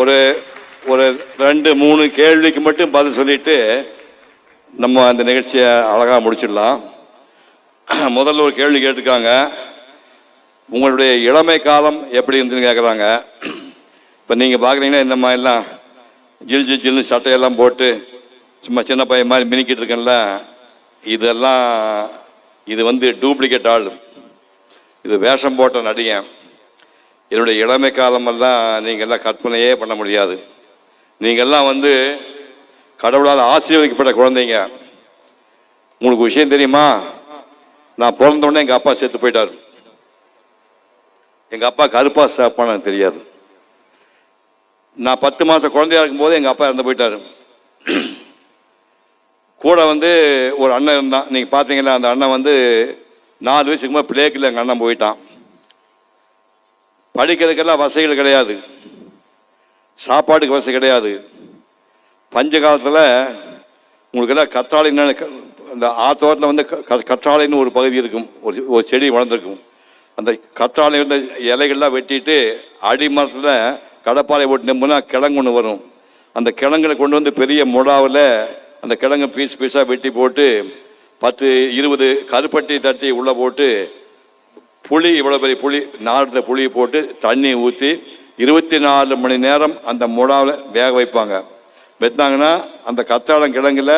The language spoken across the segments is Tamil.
ஒரு ஒரு ரெண்டு மூணு கேள்விக்கு மட்டும் பதில் சொல்லிட்டு நம்ம அந்த நிகழ்ச்சியை அழகாக முடிச்சிடலாம். முதல்ல ஒரு கேள்வி கேட்டிருக்காங்க. உங்களுடைய இளமை காலம் எப்படி இருந்துன்னு கேட்குறாங்க இப்போ நீங்கள் பார்க்குறீங்கன்னா இந்த மாதிரிலாம் ஜில் ஜில் ஜில்னு சட்டையெல்லாம் போட்டு சும்மா சின்ன பையன் மாதிரி மினிக்கிட்டு இருக்கேன்ல. இதெல்லாம் இது வந்து டூப்ளிகேட் ஆள். இது வேஷம் போட்ட நடிகன். என்னுடைய இளமை காலமெல்லாம் நீங்கள்லாம் கற்பனையே பண்ண முடியாது. நீங்கள்லாம் வந்து கடவுளால் ஆசீர்வதிக்கப்பட்ட குழந்தைங்க. உங்களுக்கு விஷயம் தெரியுமா? நான் பிறந்தோடனே எங்கள் அப்பா செத்து போயிட்டார். எங்கள் அப்பா கருப்பா சேப்பான்னு தெரியாது. நான் பத்து மாதம் குழந்தையா இருக்கும்போது எங்கள் அப்பா இறந்து போயிட்டார். கூட வந்து ஒரு அண்ணன் இருந்தான். நீங்கள் பார்த்தீங்களா அந்த அண்ணன் வந்து நாலு வயசுக்கு மேலே பிளேக்கில் எங்கள் அண்ணன் போயிட்டான். படிக்கிறதுக்கெல்லாம் வசதிகள் கிடையாது. சாப்பாட்டுக்கு வசதி கிடையாது. பஞ்ச காலத்தில் உங்களுக்கெல்லாம் கற்றாழை க- அந்த ஆத்தோரத்தில் வந்து க- கற்றாழைன்னு ஒரு பகுதி இருக்கும். ஒரு ஒரு செடி வளர்ந்துருக்கும். அந்த கற்றாழை வந்து இலைகள்லாம் வெட்டிட்டு அடிமரத்தில் கடப்பாறை போட்டு நம்பினா கிழங்கு ஒன்று வரும். அந்த கிழங்குல கொண்டு வந்து பெரிய முடாவில் அந்த கிழங்கு பீஸ் பீஸாக வெட்டி போட்டு பத்து இருபது கருப்பட்டி தட்டி உள்ளே போட்டு புளி இவ்வளோ பெரிய புளி நார்ந்த புளியை போட்டு தண்ணி ஊற்றி இருபத்தி நாலு மணி நேரம் அந்த முடாவில் வேக வைப்பாங்க. வெட்டினாங்கன்னா அந்த கத்தாழம் கிழங்குல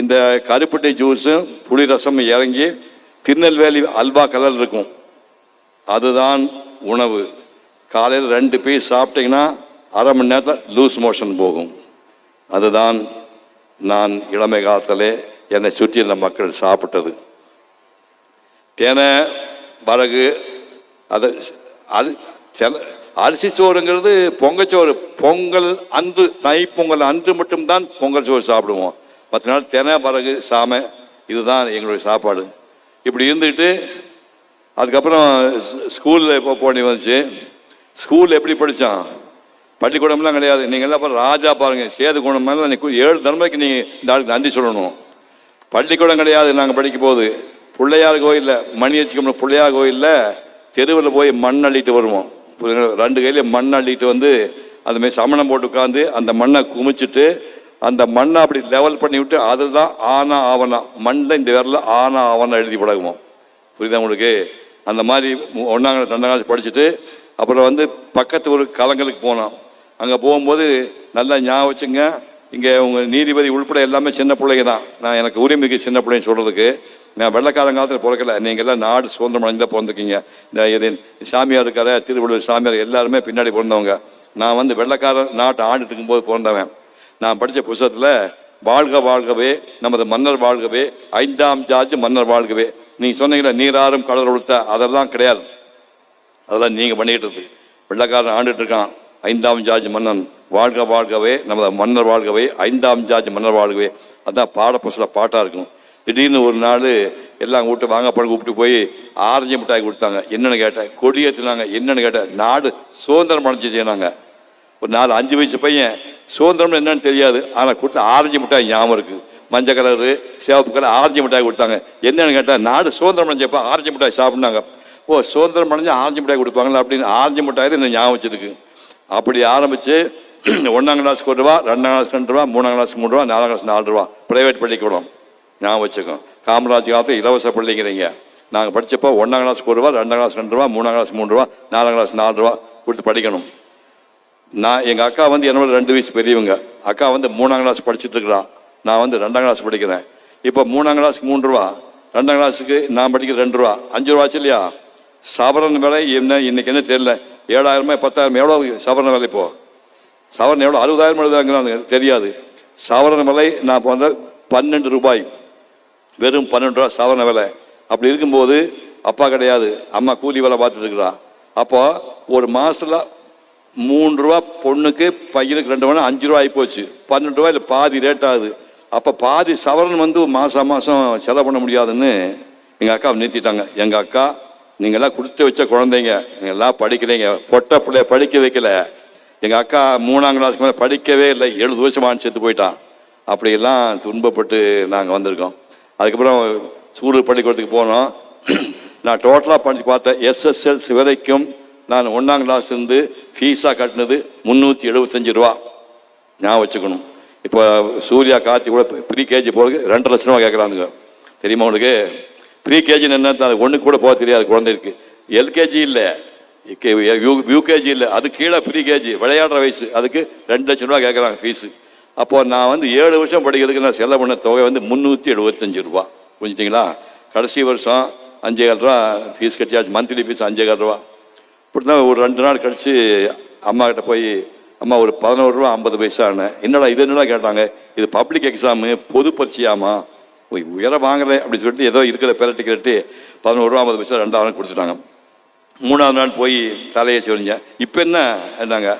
இந்த கருப்பட்டை ஜூஸும் புளி ரசமும் இறங்கி திருநெல்வேலி அல்வா கலர் இருக்கும். அதுதான் உணவு. காலையில் ரெண்டு பீஸ் சாப்பிட்டீங்கன்னா அரை மணி நேரத்தில் லூஸ் மோஷன் போகும். அதுதான் நான் இளமை காலத்திலே என்னை சுற்றி இருந்த மக்கள் சாப்பிட்டது. தேனை வரகு அதை அது சில அரிசி சோறுங்கிறது பொங்கச்சோறு பொங்கல் அன்று தை பொங்கல் அன்று மட்டும்தான் பொங்கல் சோறு சாப்பிடுவோம். மற்ற நாள் தினை வரகு சாமை இதுதான் எங்களுடைய சாப்பாடு. இப்படி இருந்துக்கிட்டு அதுக்கப்புறம் ஸ்கூலில் இப்போ போனி வந்துச்சு. ஸ்கூலில் எப்படி படித்தான் பள்ளிக்கூடம்லாம் கிடையாது. நீங்கள் எல்லாம் அப்புறம் ராஜா பாருங்கள் சேது குணம் மேலே நீ ஏழு தலைமுறைக்கு நீங்கள் இந்த ஆளுக்கு நன்றி சொல்லணும். பள்ளிக்கூடம் கிடையாது நாங்கள் படிக்கும் போது. பிள்ளையார் கோயிலில் மணி வச்சுக்கணும் பிள்ளையார் கோயிலில் தெருவில் போய் மண் அள்ளிட்டு வருவோம். ரெண்டு கையிலையும் மண் அள்ளிட்டு வந்து அந்த மாதிரி சமணம் போட்டு உட்காந்து அந்த மண்ணை குமிச்சிட்டு அந்த மண்ணை அப்படி லெவல் பண்ணி விட்டு அதுதான் ஆனா ஆவணம் மண்ணில் இந்த விரல ஆனா ஆவணம் எழுதி பழகுவோம். புரியுதா உங்களுக்கு? அந்த மாதிரி ஒன்றாம் கிளாஸ் ரெண்டாம் கிளாஸ் படிச்சுட்டு அப்புறம் வந்து பக்கத்து ஒரு கலங்களுக்கு போனோம். அங்கே போகும்போது நல்லா ஞாபகம் வச்சுங்க இங்கே உங்கள் நீதிபதி உள்பட எல்லாமே சின்ன பிள்ளைங்க தான். நான் எனக்கு உரிமைக்கு சின்ன பிள்ளைங்க சொல்கிறதுக்கு நான் வெள்ளக்காரன் காலத்தில் பிறக்கல. நீங்கள் எல்லாம் நாடு சுதந்திரம் அடைந்து தான் இந்த இது சாமியார் இருக்கார திருவள்ளுவர் சாமியார் எல்லாருமே பின்னாடி பிறந்தவங்க. நான் வந்து வெள்ளக்காரன் நாட்டை ஆண்டுட்டு இருக்கும்போது பிறந்தவன். நான் படித்த புத்தகத்தில் வாழ்க வாழ்கவே நமது மன்னர் வாழ்கவே ஐந்தாம் ஜார்ஜ் மன்னர் வாழ்கவே. நீங்கள் சொன்னீங்களே நீராறும் கடல் உளுத்த. அதெல்லாம் கிடையாது. அதெல்லாம் நீங்கள் பண்ணிக்கிட்டு இருக்கு. வெள்ளக்காரன் ஆண்டுட்டு இருக்கான். ஐந்தாம் ஜார்ஜ் மன்னன் வாழ்க வாழ்கவே நமது மன்னர் வாழ்கவே ஐந்தாம் ஜார்ஜ் மன்னர் வாழ்கவே. அதுதான் பாட புஸ்தக பாட்டாக இருக்கும். திடீர்னு ஒரு நாள் எல்லாம் கூப்பிட்டு வாங்க பழம் கூப்பிட்டு போய் ஆரஞ்சு மிட்டாய் கொடுத்தாங்க. என்னென்னு கேட்டேன் கொடியேற்றினாங்க என்னன்னு கேட்டேன் நாடு சுதந்திரம் அடைஞ்சு செய்யினாங்க ஒரு நாலு அஞ்சு வயசு பையன் சுதந்திரம் என்னன்னு தெரியாது. ஆனால் கொடுத்த ஆரஞ்சு மிட்டாய் ஞாபகம் இருக்குது மஞ்சள் கலரு சிவப்பு கலர் ஆரஞ்சு மிட்டாய் கொடுத்தாங்க. என்னன்னு கேட்டால் நாடு சுதந்திரம் அடைஞ்சப்போ ஆரஞ்சு மிட்டாய் சாப்பிட்னாங்க. ஓ சுதந்திரம் அடைஞ்சு ஆரஞ்சு மிட்டாய் கொடுப்பாங்களா அப்படின்னு ஆரஞ்சு மிட்டாய் தான் என்ன ஞாபகம் வச்சிருக்கு. அப்படி ஆரம்பித்து ஒன்றாம் கிளாஸ்க்கு ஒரு ரூபா ரெண்டாம் கிளாஸ் ரெண்டு ரூபா மூணாம் கிளாஸ் மூணு ரூபா நாலாம் கிளாஸ் நாலு ரூபா. ப்ரைவேட் பள்ளிக்கூடம் ஞாபகம் வச்சுக்கோம் காமராஜ் காலத்தில் இலவச பிள்ளைங்கிறீங்க. நாங்கள் படித்தப்போ ஒன்றாம் கிளாஸ்க்கு ஒரு ரூபா ரெண்டாம் கிளாஸ் ரெண்டு ரூபா மூணாம் கிளாஸ் மூணு ரூபா நாலாம் கிளாஸ் நாலு ரூபா கொடுத்து படிக்கணும். நான் எங்கள் அக்கா வந்து என்னோட ரெண்டு வயசு பெரியவங்க. அக்கா வந்து மூணாம் கிளாஸ் படிச்சுட்டு நான் வந்து ரெண்டாம் கிளாஸ் படிக்கிறேன். இப்போ மூணாம் கிளாஸுக்கு மூணு ரூபா ரெண்டாம் கிளாஸுக்கு நான் படிக்கிற ரெண்டு ரூபா அஞ்சு ரூபா ஆச்சு இல்லையா? சவரன் விலை என்ன இன்னைக்கு என்ன தெரியல. ஏழாயிரமா பத்தாயிரம் எவ்வளோ சவரன் விலை இப்போ? சவரன் எவ்வளோ அறுபதாயிரம் எழுதாங்கிறாங்க தெரியாது. சவரன் விலை நான் இப்போ வந்து பன்னெண்டு ரூபாய். வெறும் பன்னெண்டு ரூபா சாதாரண விலை. அப்படி இருக்கும்போது அப்பா கிடையாது. அம்மா கூலி வேலை பார்த்துட்டுருக்குறான் அப்போ ஒரு மாதத்தில் மூணு ரூபா பொண்ணுக்கு பையனுக்கு ரெண்டு மணி அஞ்சு ரூபா ஆகிப்போச்சு பன்னெண்டு ரூபா இல்லை பாதி ரேட் ஆகுது. அப்போ பாதி சவரன் வந்து மாதம் மாதம் செலவு பண்ண முடியாதுன்னு எங்கள் அக்கா நிறுத்திட்டாங்க. எங்கள் அக்கா நீங்கள்லாம் கொடுத்து வச்ச குழந்தைங்க நீங்கள் எல்லாம் படிக்கிறீங்க. பொட்ட பிள்ளைய படிக்க வைக்கல. எங்கள் அக்கா மூணாம் கிளாஸ்க்கு மேலே படிக்கவே இல்லை. எழுபது வருஷமான செத்து போயிட்டான். அப்படியெல்லாம் துன்பப்பட்டு நாங்கள் வந்திருக்கோம். அதுக்கப்புறம் சூடு பள்ளிக்கூடத்துக்கு போனோம். நான் டோட்டலாக படிச்சு பார்த்தேன். எஸ்எஸ்எல்சி வரைக்கும் நான் ஒன்றாம் கிளாஸ் இருந்து ஃபீஸாக கட்டினது முந்நூற்றி எழுபத்தஞ்சு ரூபா. நான் வச்சுக்கணும். இப்போ சூர்யா கார்த்தி கூட ப்ரீ கேஜி போகிறதுக்கு ரெண்டு லட்ச ரூபா கேட்குறானுங்க தெரியுமா உனக்கு? ப்ரீ கேஜின்னு என்ன அது ஒன்று கூட போக தெரியாது குழந்தைக்கு எல்கேஜி இல்லை. யூகேஜி இல்லை. அது கீழே ப்ரீ கேஜி விளையாடுற வயசு. அதுக்கு ரெண்டு லட்ச ரூபா கேட்குறாங்க ஃபீஸு அப்போது நான் வந்து ஏழு வருஷம் படிக்கிறதுக்கு நான் செலவு பண்ண தொகை வந்து முந்நூற்றி எழுபத்தஞ்சு ரூபா. புரிஞ்சுட்டிங்களா கடைசி வருஷம் அஞ்சேகால் ரூபா ஃபீஸ் கட்டியாச்சு. மந்த்லி ஃபீஸ் அஞ்சேகால் ரூபா. இப்படி தான் ஒரு ரெண்டு நாள் கழித்து அம்மாக்கிட்ட போய் அம்மா ஒரு பதினோரு ரூபா ஐம்பது பைசான்னு என்னடா இது என்னடா கேட்டாங்க? இது பப்ளிக் எக்ஸாமு பொது பரீட்சையாமா உயர வாங்கலை. அப்படின்னு சொல்லிட்டு ஏதோ இருக்கிற பெரட்டி கேட்டு பதினோரு ரூபா ஐம்பது பைசா ரெண்டாவது கொடுத்துட்டாங்க. மூணாவது நாள் போய் தலையை சொல்லிங்க இப்போ என்ன? என்னங்க?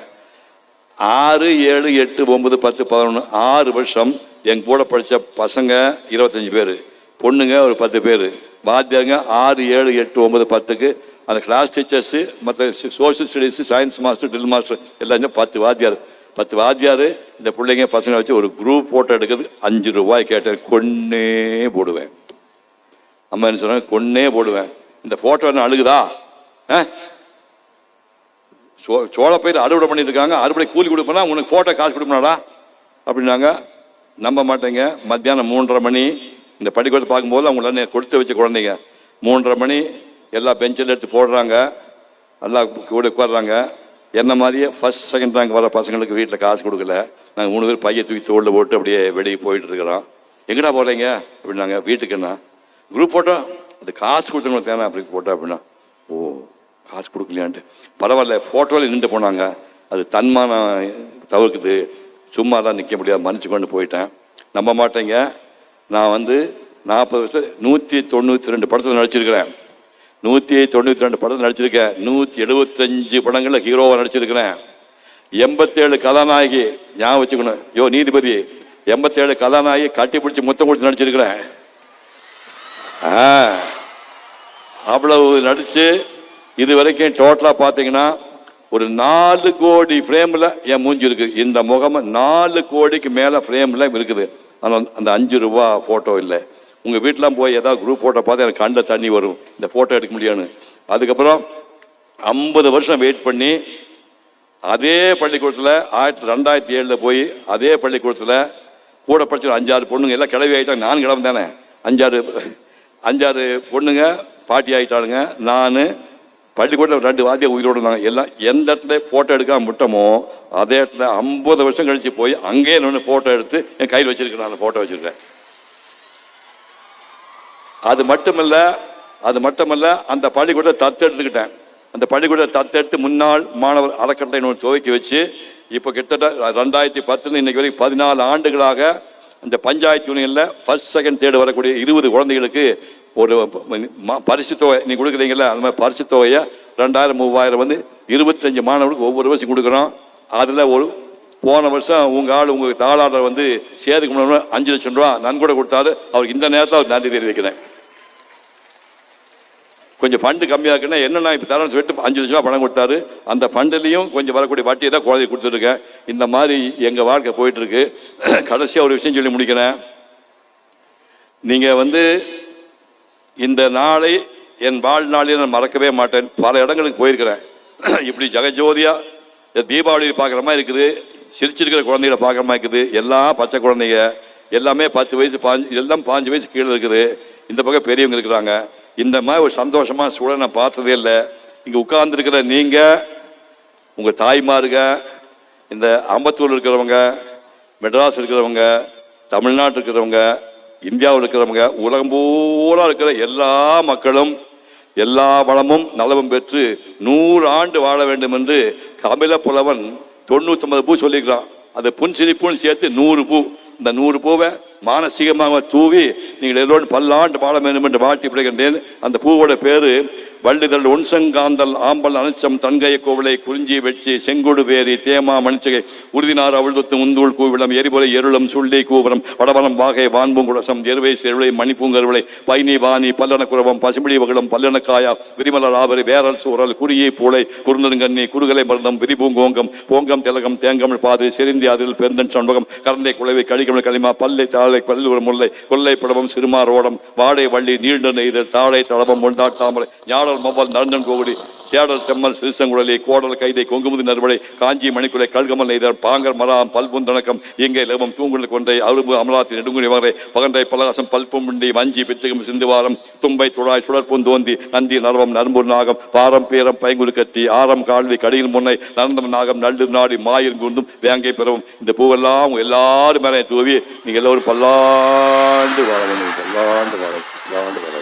ஆறு ஏழு எட்டு ஒன்பது பத்து பதினொன்று ஆறு வருஷம் என் கூட படித்த பசங்க இருபத்தஞ்சி பேர். பொண்ணுங்க ஒரு பத்து பேர். வாத்தியாருங்க ஆறு ஏழு எட்டு ஒன்பது பத்துக்கு. அந்த கிளாஸ் டீச்சர்ஸு மற்ற social studies science master drill master எல்லாமே பத்து வாத்தியார். பத்து வாத்தியார் இந்த பிள்ளைங்க பசங்களை வச்சு ஒரு குரூப் ஃபோட்டோ எடுக்கிறது அஞ்சு ரூபாய் கேட்டேன். கொன்னே போடுவேன். அம்மா என்ன சொன்னாங்க? கொன்னே போடுவேன். இந்த ஃபோட்டோ என்ன அழுகுதா? ஆ? சோ சோளப்பயிர் அறுவடை பண்ணியிருக்காங்க. அறுவடை கூலி கொடுப்பேனா உனக்கு ஃபோட்டோ காசு கொடுப்பனாடா? அப்படின்னாங்க. நம்ப மாட்டேங்க. மத்தியானம் மூன்றரை மணி. இந்த பள்ளிக்கூடத்தை பார்க்கும்போது அவங்கள கொடுத்து வச்ச குழந்தைங்க. மூன்றரை மணி. எல்லா பெஞ்சில் எடுத்து போடுறாங்க. எல்லாம் கூட உட்காடுறாங்க என்ன மாதிரியே ஃபஸ்ட் செகண்ட் ரேங்க் வர பசங்களுக்கு வீட்டில் காசு கொடுக்கல. நாங்கள் மூணு பேர் பையை தூக்கி தோளில் போட்டு அப்படியே வெளியே போயிட்டு இருக்கிறோம். எங்கடா போகிறீங்க அப்படின்னாங்க. வீட்டுக்கு என்ன? குரூப் ஃபோட்டோ அது காசு கொடுத்தவங்களுக்கு தேவை அப்படி போட்டோம் அப்படின்னா. ஓ காசு கொடுக்கலையான்ட்டு. பரவாயில்ல ஃபோட்டோவில் நின்று போனாங்க. அது தன்மானம் தவிர்க்குது. சும்மா தான் நிற்க முடியாது. மன்னிச்சு கொண்டு போயிட்டேன். நம்ப மாட்டேங்க. நான் வந்து நாற்பது வருஷம் நூற்றி தொண்ணூற்றி ரெண்டு படத்தில் நடிச்சிருக்கிறேன். நூற்றி தொண்ணூற்றி ரெண்டு படத்தில் நடிச்சிருக்கேன். நூற்றி எழுபத்தஞ்சு படங்களில் ஹீரோவாக நடிச்சிருக்கிறேன். எண்பத்தேழு கதாநாயகி ஞாபகம் வச்சுக்கணும். யோ நீதிபதி எண்பத்தேழு கதாநாயகி கட்டி பிடிச்சி முத்தம் கொடுத்து நடிச்சிருக்கிறேன். ஆ அவ்வளவு நடித்து இது வரைக்கும் டோட்டலாக பார்த்தீங்கன்னா ஒரு நாலு கோடி ஃப்ரேமில் என் மூஞ்சி இருக்குது இந்த முகமும் நாலு கோடிக்கு மேலே ஃப்ரேமில் இருக்குது. ஆனால் அந்த அஞ்சு ரூபா ஃபோட்டோ இல்லை. உங்கள் வீட்டிலாம் போய் ஏதாவது குரூப் ஃபோட்டோ பார்த்து எனக்கு கண்டில் தண்ணி வரும். இந்த ஃபோட்டோ எடுக்க முடியாதுன்னு. அதுக்கப்புறம் ஐம்பது வருஷம் வெயிட் பண்ணி அதே பள்ளிக்கூடத்தில் ஆயிரத்தி ரெண்டாயிரத்தி ஏழில் போய் அதே பள்ளிக்கூடத்தில் கூட படிச்ச ஒரு அஞ்சாறு பொண்ணுங்க எல்லாம் கிளவி ஆகிட்டாங்க நான் கிளம்பு தானே அஞ்சாறு அஞ்சாறு பொண்ணுங்க பாட்டி ஆகிட்டாளுங்க நான் பள்ளிக்கூடத்தில் ரெண்டு வாத்தியம் உயிரோடு இருந்தாங்க. எல்லாம் எந்த இடத்துல ஃபோட்டோ எடுக்காம விட்டோமோ அதே இடத்துல ஐம்பது வருஷம் கழிச்சு போய் அங்கேயே நின்று ஃபோட்டோ எடுத்து என் கையில் வச்சுருக்கேன் நான் ஃபோட்டோ வச்சுருக்கேன் அது மட்டுமல்ல அது மட்டுமல்ல அந்த பள்ளிக்கூடத்தை தத்தெடுத்துக்கிட்டேன். அந்த பள்ளிக்கூடத்தை தத்தெடுத்து முன்னாள் மாணவர் அறக்கட்டளை ஒன்று துவக்கி வச்சு இப்போ கிட்டத்தட்ட ரெண்டாயிரத்தி பத்துல இன்றைக்கு வரைக்கும் பதினாலு ஆண்டுகளாக இந்த பஞ்சாயத்து யூனியனில் ஃபர்ஸ்ட் செகண்ட் தேர்டு வரக்கூடிய இருபது குழந்தைகளுக்கு ஒரு பரிசு தொகை நீங்கள் கொடுக்குறீங்களா அந்த மாதிரி பரிசு தொகையை ரெண்டாயிரம் மூவாயிரம் வந்து இருபத்தஞ்சி மாணவர்களுக்கு ஒவ்வொரு வருஷம் கொடுக்குறோம். அதில் ஒரு போன வருஷம் உங்கள் ஆள் உங்கள் தாளாளர் வந்து சேதுக்கு முன்னாடி அஞ்சு லட்சம் ரூபா நன்கொடை கொடுத்தாரு. அவருக்கு இந்த நேரத்தில் அவர் நன்றி தெரிவிக்கிறேன். கொஞ்சம் ஃபண்டு கம்மியாக இருக்குன்னா என்னென்ன இப்போ தரேன்னு சொல்லிட்டு அஞ்சு லட்ச ரூபா பணம் கொடுத்தாரு. அந்த ஃபண்டுலேயும் கொஞ்சம் வரக்கூடிய வட்டியை தான் குழந்தை கொடுத்துருக்கேன். இந்த மாதிரி எங்கள் வாழ்க்கை போயிட்டுருக்கு கடைசியாக ஒரு விஷயம் சொல்லி முடிக்கிறேன். நீங்கள் வந்து இந்த நாளை என் வாழ்நாளில் நான் மறக்கவே மாட்டேன். பல இடங்களுக்கு போயிருக்கிறேன். இப்படி ஜெகஜோதியாக தீபாவளி பார்க்குற மாதிரி இருக்குது. சிரிச்சிருக்கிற குழந்தைகளை பார்க்குற மாதிரி இருக்குது. எல்லாம் பச்சை குழந்தைங்க எல்லாமே பத்து வயசு பாஞ்சு எல்லாம் பாஞ்சு வயசு கீழே இருக்குது. இந்த பக்கம் பெரியவங்க இருக்கிறாங்க. இந்த மாதிரி ஒரு சந்தோஷமான சூழலை நான் பார்த்ததே இல்லை. இங்கே உட்கார்ந்துருக்கிற நீங்கள் உங்கள் தாய்மாருங்க இந்த அம்பத்தூர் இருக்கிறவங்க மெட்ராஸ் இருக்கிறவங்க தமிழ்நாட்டில் இருக்கிறவங்க இந்தியாவில் இருக்கிறவங்க உலகம் பூரா இருக்கிற எல்லா மக்களும் எல்லா வளமும் நலமும் பெற்று நூறு ஆண்டு வாழ வேண்டும் என்று கபில புலவன் தொண்ணூத்தொன்பது பூ சொல்லியிருக்கிறான். அது புன்சிரிப்புன்னு சேர்த்து நூறு பூ. இந்த நூறு பூவை மானசீகமாக தூவி நீங்கள் எல்லோரும் பல்லாண்டு வாழ வேண்டும் என்று வாழ்த்தி விடுகின்றேன். அந்த பூவோட பேர் வள்ளுதல் ஒன்சங்காந்தல் ஆம்பல் அனச்சம் தன்கைய கோவிலை குறிஞ்சி வெச்சி செங்கொடு வேரி தேமா மணிச்சகை உறுதினார் அவிழ்தொத்து முந்தூள் கூவிளம் எரிபொலை எருளம் சுள்ளி கூவரம் வடவனம் வாகை வான்பூங்குடசம் எருவை செருளை மணிப்பூங்கருளை பைனி வாணி பல்லன குரவம் பசுமிடி வகுளம் பல்லனக்காயா விரிமல ராவரி வேரல் சூரல் குறியை பூளை குறுநெடுங்கண்ணி குறுகலை மருந்தம் விரிபூங்கோங்கம் போங்கம் திலகம் தேங்கமிழ் பாதிரி செறிந்தி அதில் பெருந்தன் சண்பகம் கரந்தை குலைவை கடிகமிழ் களிமா பல்லை தாழை பல்லூர் முல்லை கொல்லை படவம் சிறுமாரோடம் வாடை வள்ளி நீண்ட நெய்தல் தாழை தளபம் ஒண்டாட்டாமலை ஞான சாடல் மவ்வல் நரந்தன் கோகுடி சேடல் செம்மல் சிறுசங்குழலி கோடல் கைதை கொங்குமுதி நறுபடை காஞ்சி மணிக்குலை கல்கமல் நெய்தர் பாங்கர் மராம் பல்புந்தணக்கம் இங்கே லவம் தூங்குழல் கொண்டை அரும்பு அமலாத்தி நெடுங்குடி வகரை பகண்டை பலகாசம் பல்புமுண்டி வஞ்சி பித்துகம் சிந்துவாரம் தும்பை துழாய் சுழற்பூந்தோந்தி நந்தி நரவம் நரம்பூர் நாகம் பாரம் பேரம் பைங்குடு கத்தி ஆரம் கால்வி கடியில் முன்னை நரந்தம் நாகம் நள்ளு நாடி மாயிரும் குந்தும் வேங்கை பெறவும் இந்த பூவெல்லாம் எல்லாரும் மேலே தூவி நீங்க எல்லோரும் பல்லாண்டு வாழ வேண்டும் பல்லாண்டு வாழ பல்லாண்டு வாழ